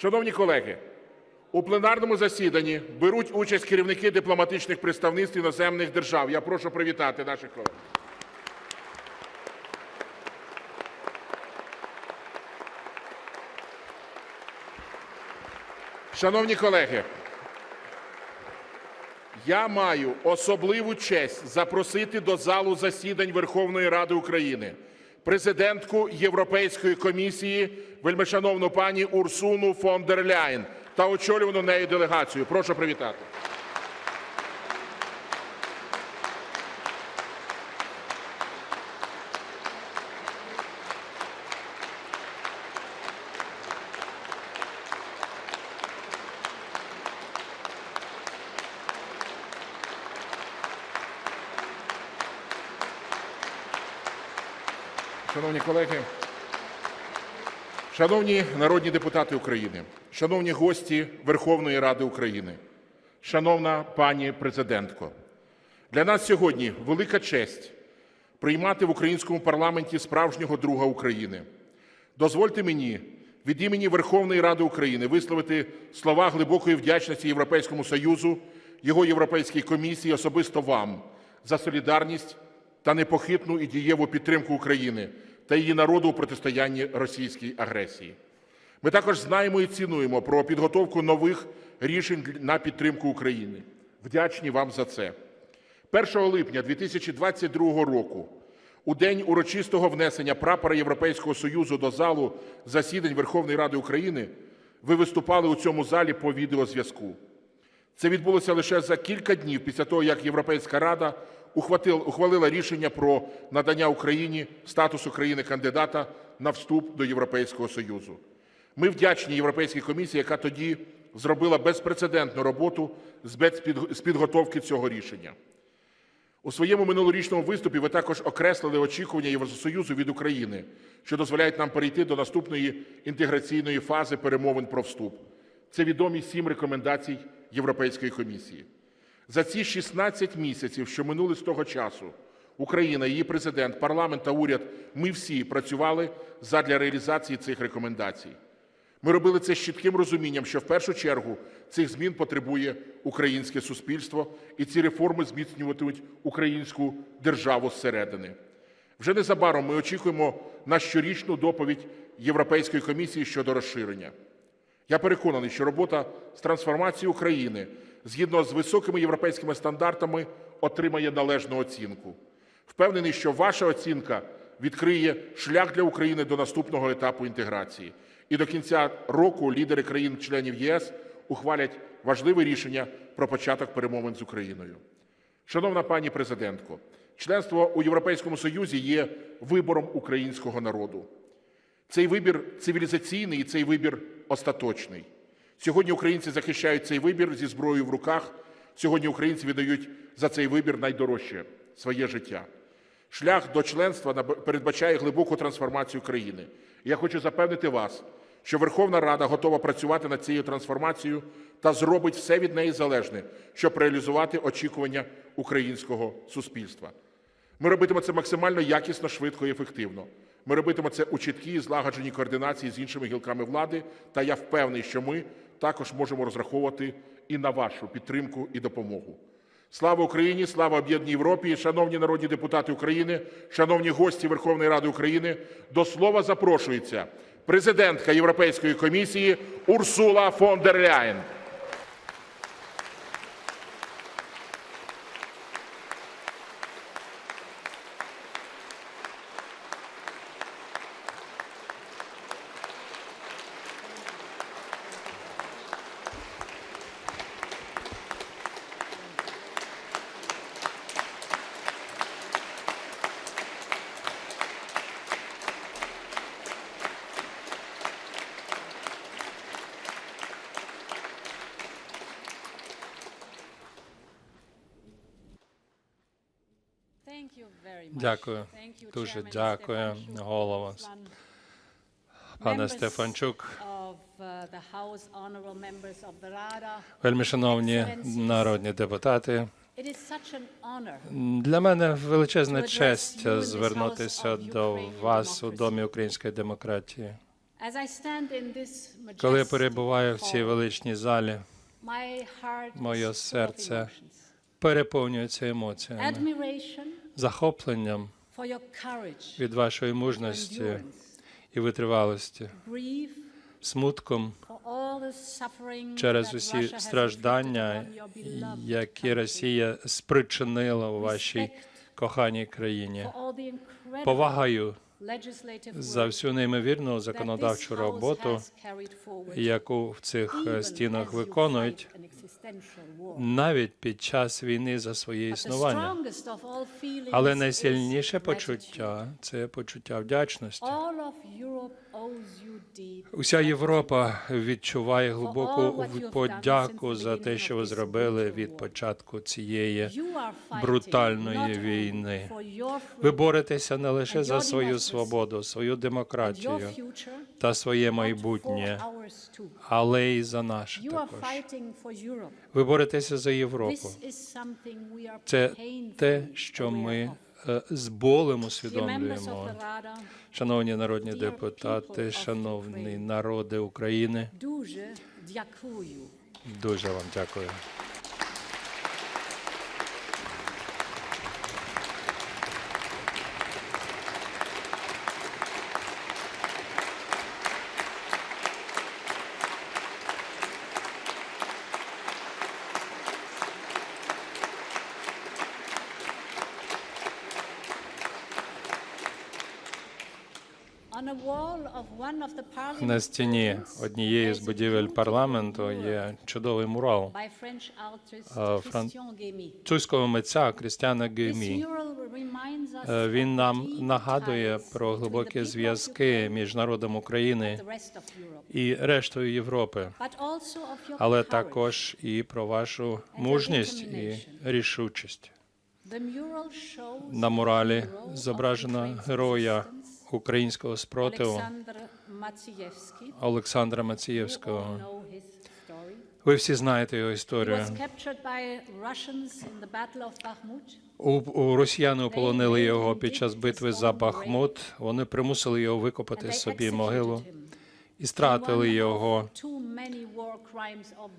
Шановні колеги, у пленарному засіданні беруть участь керівники дипломатичних представництв іноземних держав. Я прошу привітати наших колег. Шановні колеги, я маю особливу честь запросити до залу засідань Верховної Ради України президентку Європейської комісії, вельмишановну пані Урсуну фон дер Ляєн та очолювану нею делегацію. Прошу привітати. Шановні колеги, шановні народні депутати України, шановні гості Верховної Ради України, шановна пані президентко, для нас сьогодні велика честь приймати в українському парламенті справжнього друга України. Дозвольте мені від імені Верховної Ради України висловити слова глибокої вдячності Європейському Союзу, його Європейській комісії, особисто вам за солідарність та непохитну і дієву підтримку України та її народу у протистоянні російській агресії. Ми також знаємо і цінуємо про підготовку нових рішень на підтримку України. Вдячні вам за це. 1 липня 2022 року, у день урочистого внесення прапора Європейського Союзу до залу засідань Верховної Ради України, ви виступали у цьому залі по відеозв'язку. Це відбулося лише за кілька днів після того, як Європейська Рада ухвалила рішення про надання Україні статусу країни-кандидата на вступ до Європейського Союзу. Ми вдячні Європейській комісії, яка тоді зробила безпрецедентну роботу з підготовки цього рішення. У своєму минулорічному виступі ви також окреслили очікування Євросоюзу від України, що дозволяють нам перейти до наступної інтеграційної фази перемовин про вступ. Це відомі сім рекомендацій Європейської комісії. За ці 16 місяців, що минули з того часу, Україна, її президент, парламент та уряд, ми всі працювали задля реалізації цих рекомендацій. Ми робили це з чітким розумінням, що в першу чергу цих змін потребує українське суспільство, і ці реформи зміцнюватимуть українську державу зсередини. Вже незабаром ми очікуємо на щорічну доповідь Європейської комісії щодо розширення. Я переконаний, що робота з трансформації України згідно з високими європейськими стандартами отримає належну оцінку. Впевнений, що ваша оцінка відкриє шлях для України до наступного етапу інтеграції. І до кінця року лідери країн-членів ЄС ухвалять важливе рішення про початок перемовин з Україною. Шановна пані президентко, членство у Європейському Союзі є вибором українського народу. Цей вибір цивілізаційний і цей вибір остаточний. Сьогодні українці захищають цей вибір зі зброєю в руках. Сьогодні українці віддають за цей вибір найдорожче своє життя. Шлях до членства передбачає глибоку трансформацію країни. Я хочу запевнити вас, що Верховна Рада готова працювати над цією трансформацією та зробить все від неї залежне, щоб реалізувати очікування українського суспільства. Ми робитимемо це максимально якісно, швидко і ефективно. Ми робитимемо це у чіткій злагодженій координації з іншими гілками влади. Та я впевнений, що ми також можемо розраховувати і на вашу підтримку і допомогу. Слава Україні! Слава об'єднаній Європі! Шановні народні депутати України, шановні гості Верховної Ради України, до слова запрошується президентка Європейської комісії Урсула фон дер Ляєн. Дякую. Дуже дякую, голова. Пане Стефанчук, вельми шановні народні депутати. Для мене величезна честь звернутися до вас у Домі української демократії. Коли я перебуваю в цій величній залі, моє серце переповнюється емоціями, захопленням від вашої мужності і витривалості, смутком через усі страждання, які. Росія спричинила у вашій коханій країні. for за всю неймовірну законодавчу роботу, яку в цих е, стінах виконують, навіть під час війни за своє існування. Але найсильніше почуття це почуття вдячності. Уся Європа відчуває глибоку подяку за те, що ви зробили від початку цієї брутальної війни. Ви боретеся не лише за свою свободу, свою демократію та своє майбутнє, але й за are також. Ви боретеся за Європу. Це те, що ми е, з болем усвідомлюємо. Шановні народні депутати, шановні народи України, дуже вам дякую. На стіні однієї з будівель парламенту є чудовий мурал. Французького митця Крістіана Е, Він нам нагадує про глибокі зв'язки між народом України і рештою Європи, але також і про вашу мужність і рішучість. На муралі зображено героя українського спротиву Олександра Мацієвського. Ви всі знаєте його історію. У, у росіяни ополонили його під час битви за Бахмут. Вони примусили його викопати собі могилу і стратили його,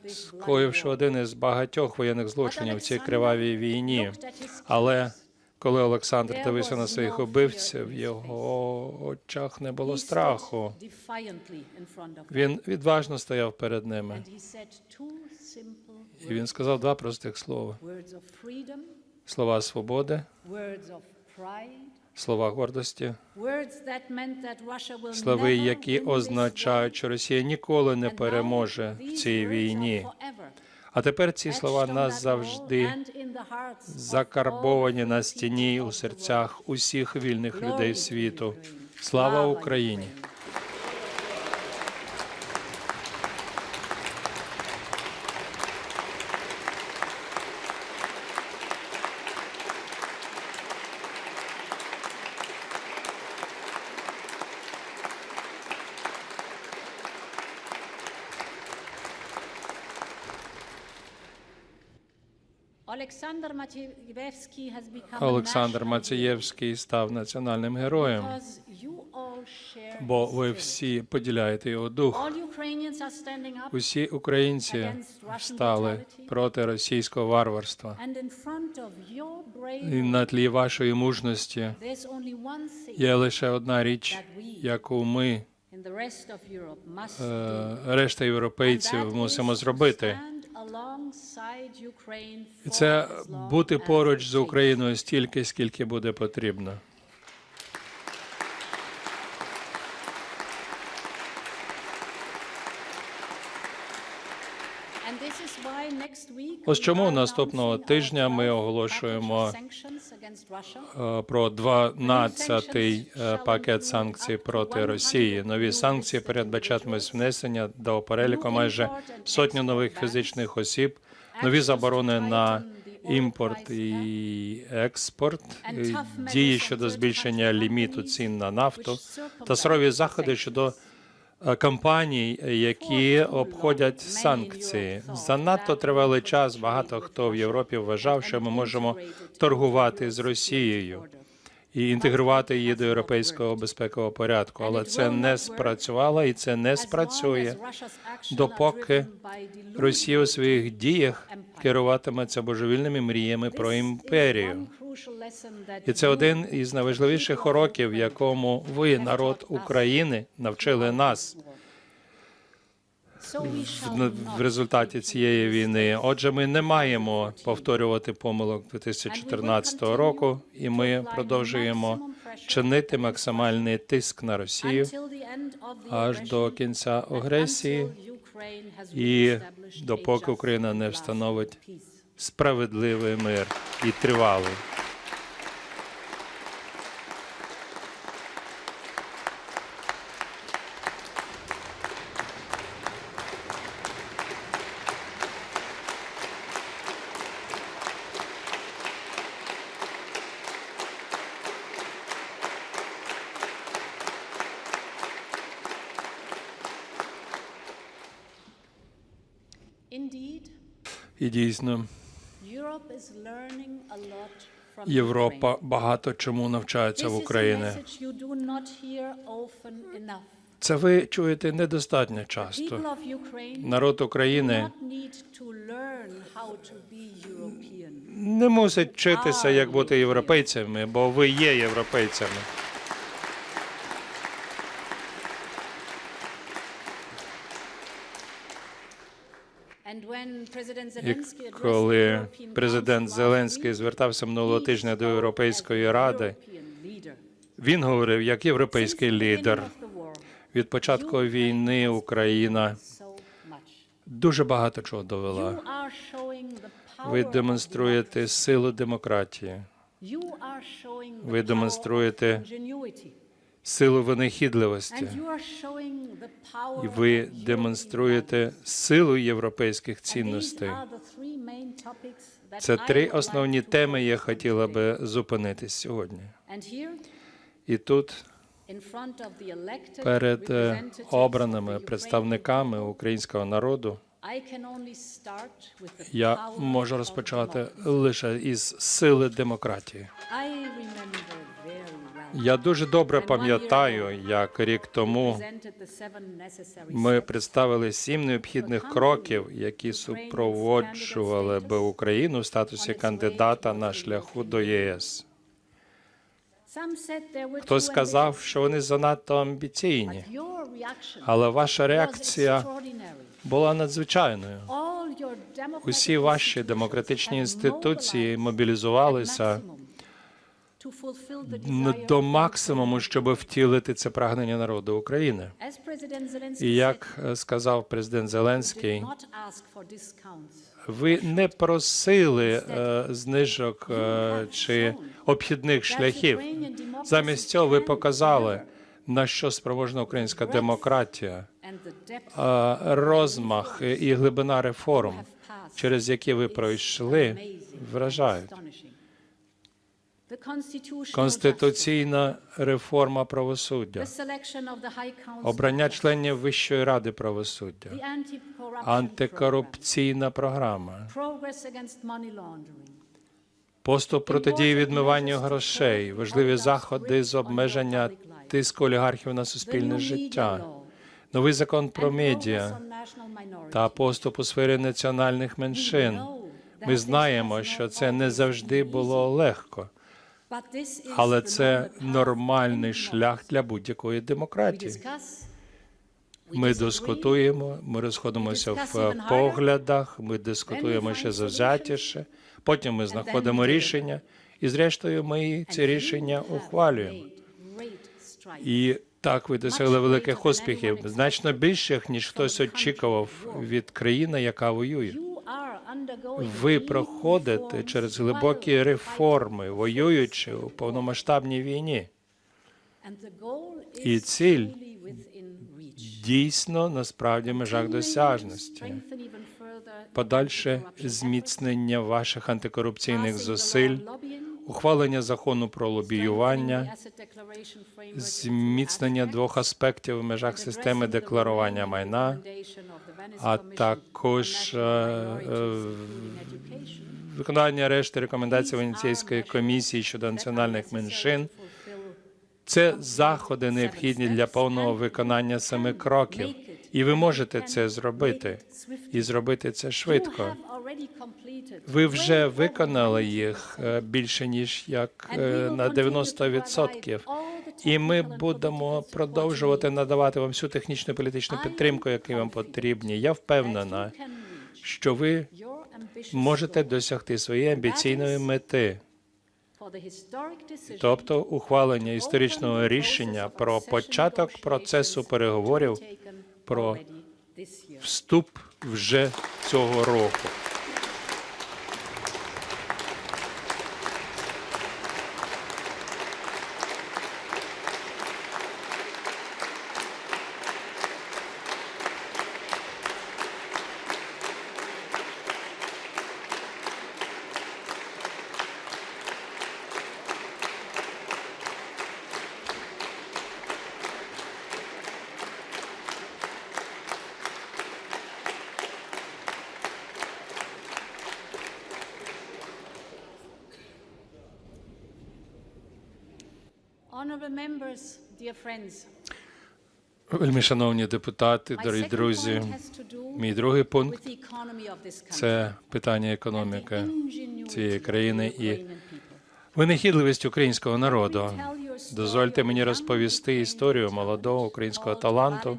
скоївши один із багатьох воєнних злочинів в цій кривавій війні. Але. Коли Олександр дивився на своїх убивців, в його очах не було страху. Він відважно стояв перед ними. І він сказав два простих слова: слова свободи, слова гордості, слова, які означають, що Росія ніколи не переможе в цій війні. А тепер ці слова назавжди закарбовані на стіні у серцях усіх вільних людей світу. Слава Україні! Олександр Мацієвський став національним героєм, бо ви всі поділяєте його дух. Усі українці встали проти російського варварства. І на тлі вашої мужності є лише одна річ, яку ми, е, решта європейців, мусимо зробити. Це бути поруч з. Україною стільки, скільки буде потрібно. Ось чому наступного тижня ми оголошуємо е, про 12-й е, пакет санкцій проти Росії. Нові санкції передбачатимуть внесення до переліку майже сотню нових фізичних осіб, нові заборони на імпорт і експорт, дії щодо збільшення ліміту цін на нафту та сурові заходи щодо е, компаній, які обходять санкції. Занадто тривалий час багато хто в Європі вважав, що ми можемо торгувати з Росією. І інтегрувати її до європейського безпекового порядку. Але це не спрацювало і це не спрацює, допоки Росія у своїх діях керуватиметься божевільними мріями про імперію. І це один із найважливіших уроків, якому ви, народ України, навчили нас в, в результаті цієї війни. Отже, ми не маємо повторювати помилок 2014 року, і ми продовжуємо чинити максимальний тиск на Росію аж до кінця агресії, і допоки Україна не встановить справедливий мир і тривалий. І дійсно, Європа багато чому навчається в Україні. Це ви чуєте недостатньо часто. Народ України не мусить вчитися, як бути європейцями, бо ви є європейцями. І коли президент Зеленський звертався минулого тижня до Європейської ради, він говорив як європейський лідер. Від початку війни Україна дуже багато чого довела. Ви демонструєте силу демократії, Ви демонструєте. Силу винахідливості. І ви демонструєте силу європейських цінностей. Це три основні теми. Я хотіла би зупинитись сьогодні. І тут перед е, обраними представниками українського народу я можу розпочати лише із сили демократії. Я дуже добре пам'ятаю, як рік тому ми представили сім необхідних кроків, які супроводжували би Україну в статусі кандидата на шляху до ЄС. Хтось сказав, що вони занадто амбіційні, але ваша реакція була надзвичайною. Усі ваші демократичні інституції мобілізувалися до максимуму, щоб втілити це прагнення народу України. І як е, сказав президент Зеленський, ви не просили е, знижок е, чи обхідних шляхів. Замість цього ви показали, на що спроможна українська демократія, розмах і глибина реформ, через які ви пройшли, вражають. Конституційна реформа правосуддя, обрання членів Вищої ради правосуддя, антикорупційна програма, поступ протидії відмиванню грошей, важливі заходи з обмеження тиску олігархів на суспільне життя, новий закон про медіа та поступ у сфері національних меншин. Ми знаємо, що це не завжди було легко, але це нормальний шлях для будь-якої демократії. Ми дискутуємо, ми розходимося в поглядах, ми дискутуємо ще завзятіше. Потім ми знаходимо рішення, і зрештою ми ці рішення ухвалюємо. І так ви досягли великих успіхів, значно більших, ніж хтось очікував від країни, яка воює. Ви проходите через глибокі реформи, воюючи у повномасштабній війні. І ціль. Дійсно, насправді межах досяжності. Подальше зміцнення ваших антикорупційних зусиль, ухвалення закону про лобіювання, зміцнення двох аспектів в межах системи декларування майна а також е, е, виконання решти рекомендацій Венеційської комісії щодо національних меншин. Це заходи необхідні для повного виконання семи кроків, і ви можете це зробити і зробити це швидко. Ви вже виконали їх е, більше ніж як на 90%. І ми будемо продовжувати надавати вам всю технічну і політичну підтримку, яку вам потрібні. Я впевнена, що ви можете досягти своєї амбіційної мети, тобто ухвалення історичного рішення про початок процесу переговорів про вступ вже цього року. Вельми шановні депутати, дорогі друзі, мій другий пункт це питання економіки цієї країни і винахідливість українського народу. Дозвольте мені розповісти історію молодого українського таланту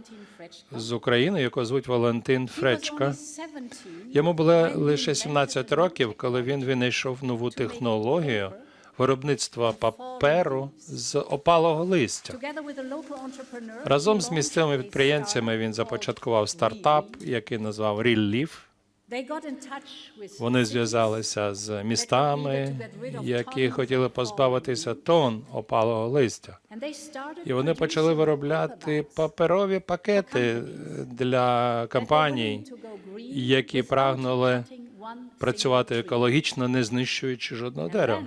з України, якого звуть Валентин Фречка. only 17 Йому було лише invented 17 років, коли він винайшов нову технологію виробництва паперу з опалого листя. Разом з місцевими підприємцями він започаткував стартап, який назвав with Вони зв'язалися з містами, які хотіли позбавитися тонн опалого листя. І вони почали виробляти паперові пакети для компаній, які прагнули працювати екологічно, не знищуючи жодного дерева.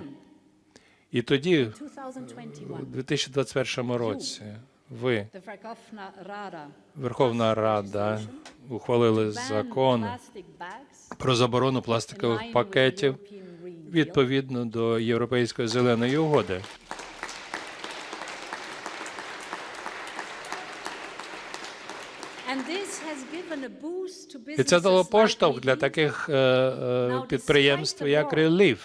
І тоді, 2021, у 2021 році, ви, Верховна Рада, ухвалили закон про заборону пластикових пакетів відповідно до Європейської зеленої угоди. І це дало поштовх для таких е, е, підприємств, як Relief.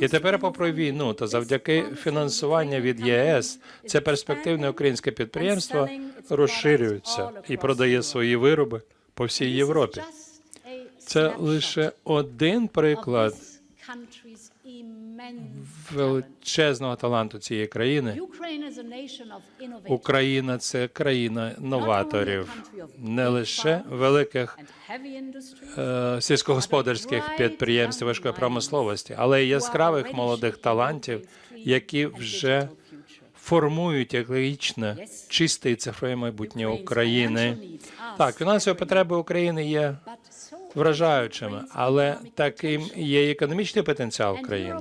І тепер, попри війну та завдяки фінансуванню від ЄС, це перспективне українське підприємство розширюється і продає свої вироби по всій Європі. Це лише один приклад величезного таланту цієї країни. Україна це країна новаторів, не лише великих е, сільськогосподарських підприємств важкої промисловості, але й яскравих молодих талантів, які вже формують екологічне, чисте і цифрове майбутнє України. Так, фінансові потреби України є вражаючими, але таким є економічний потенціал країни.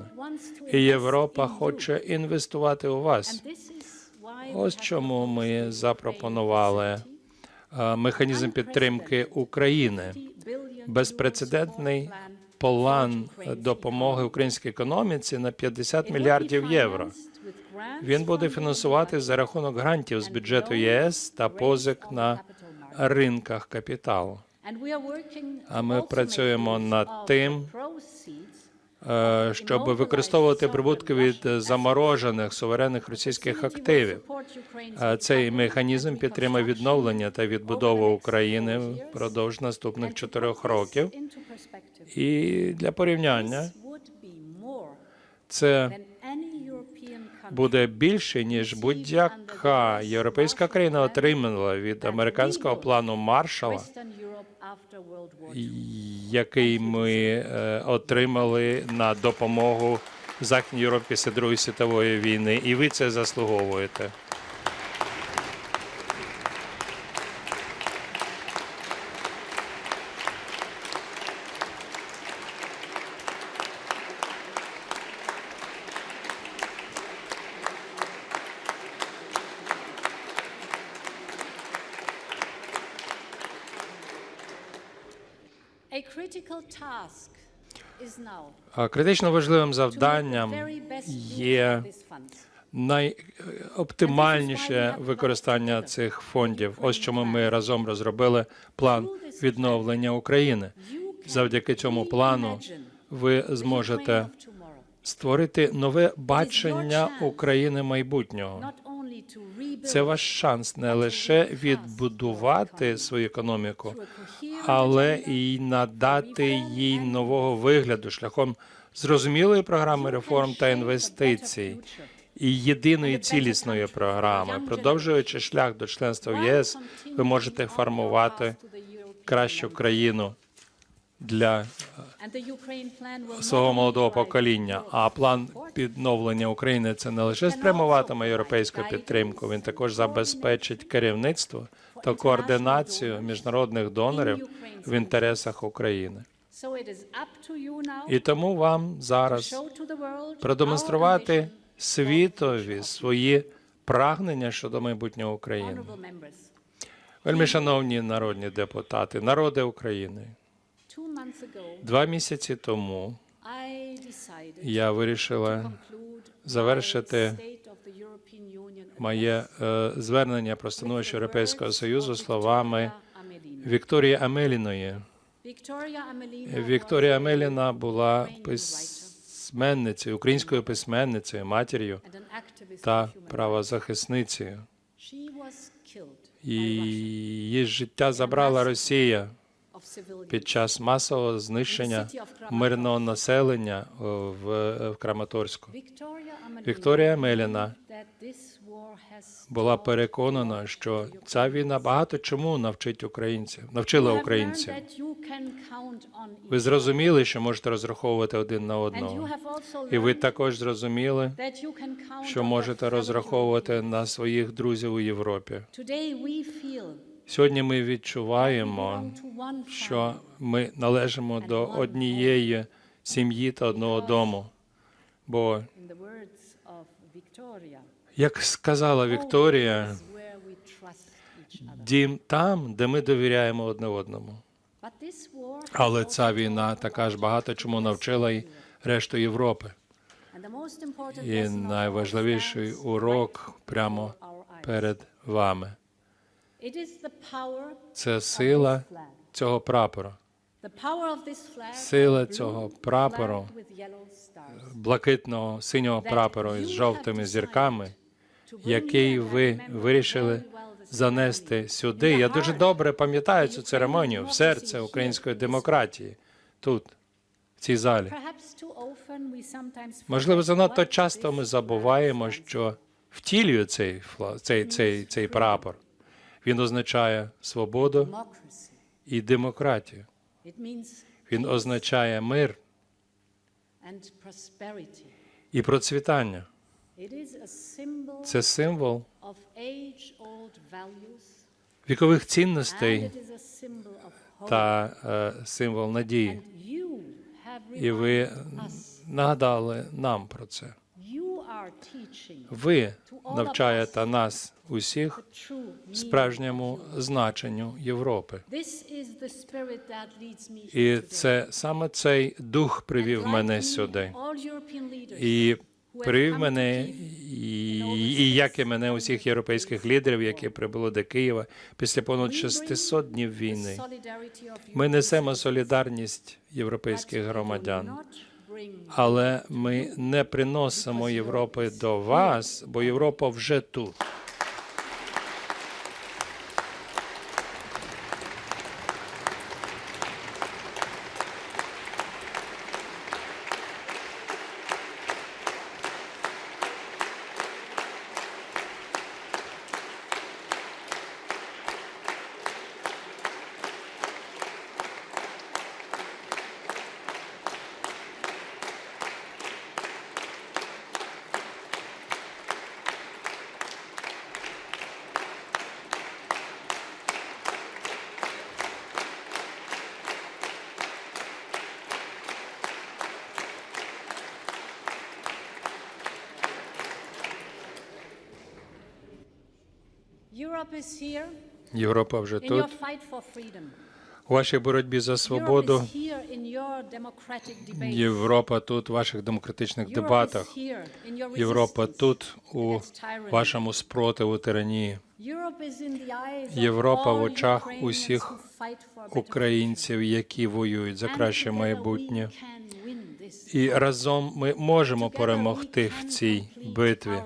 І Європа хоче інвестувати у вас. Ось чому ми запропонували е, механізм підтримки України, 50 безпрецедентний план допомоги українській економіці на 50 мільярдів євро. Він буде фінансувати за рахунок грантів з бюджету єС та позик на ринках капіталу. А ми працюємо над тим, Е, щоб використовувати прибутки від заморожених суверенних російських активів. Е, Цей механізм підтримує відновлення та відбудову України впродовж наступних чотирьох років. І для порівняння це буде більше ніж будь-яка європейська країна отримала від американського плану Маршала, який ми е, отримали на допомогу Західній Європі після Другої світової війни, і ви це заслуговуєте. Критично важливим завданням є найоптимальніше використання цих фондів. Ось чому ми разом розробили план відновлення України. Завдяки цьому плану ви зможете створити нове бачення України майбутнього. Це ваш шанс не лише відбудувати свою економіку, але і надати їй нового вигляду шляхом зрозумілої програми реформ та інвестицій і єдиної цілісної програми. Продовжуючи шлях до членства в ЄС, ви можете формувати кращу країну для not свого молодого покоління. А план відновлення України це не лише спрямуватиме європейську підтримку, він також забезпечить керівництво та координацію міжнародних донорів в інтересах України. І тому вам зараз продемонструвати світові свої прагнення щодо майбутнього України. Вельми шановні народні депутати, народи України. Два місяці тому я вирішила завершити моє е, звернення про становище Європейського Союзу словами. Вікторії Амеліної. Вікторія Амеліна була письменницею, українською письменницею, матір'ю та правозахисницею. І її життя забрала Росія. Під час масового знищення мирного населення е, в, е, Краматорську. Вікторія has була переконана, що ця війна багато чому навчить українців, навчила українців. Ви зрозуміли, що можете розраховувати один на одного. І ви також зрозуміли, що можете розраховувати на своїх друзів у Європі. Сьогодні ми відчуваємо, що ми належимо до однієї сім'ї та одного дому. Бо, як сказала Вікторія, дім там, де ми довіряємо одне одному. Але ця війна така ж багато чому навчила й решту Європи. І найважливіший урок прямо перед вами це сила цього прапора, Сила цього прапору, блакитного синього прапору із жовтими зірками, який ви вирішили занести сюди. Я дуже добре пам'ятаю цю церемонію в серце української демократії тут, в цій залі. Можливо, занадто часто ми забуваємо, що втілює цей цей, цей, цей прапор. Він означає свободу і демократію. Він означає мир і процвітання. Це символ вікових цінностей та е, символ надії. І ви нагадали нам про це. Ви навчаєте нас усіх справжньому значенню Європи. І це саме цей дух привів мене сюди. І привів мене, і, і як і мене усіх європейських лідерів, які прибули до Києва після понад 600 днів війни. Ми несемо солідарність європейських громадян. Але ми не приносимо Європи до вас, бо Європа вже тут. Європа вже тут. У вашій боротьбі за свободу. Європа тут у ваших демократичних дебатах. Європа тут у вашому спротиву тиранії. Європа в очах усіх Українців, які воюють за краще майбутнє. І разом ми можемо перемогти в цій битві.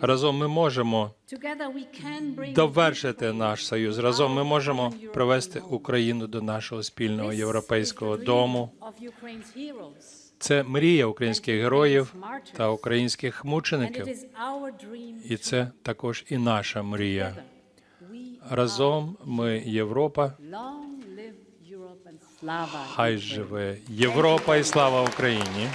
Разом ми можемо довершити наш союз. Разом ми можемо привести Україну до нашого спільного європейського дому. Це мрія українських героїв та українських мучеників. І це також і наша мрія. Разом ми Європа. Хай живе Європа і слава Україні.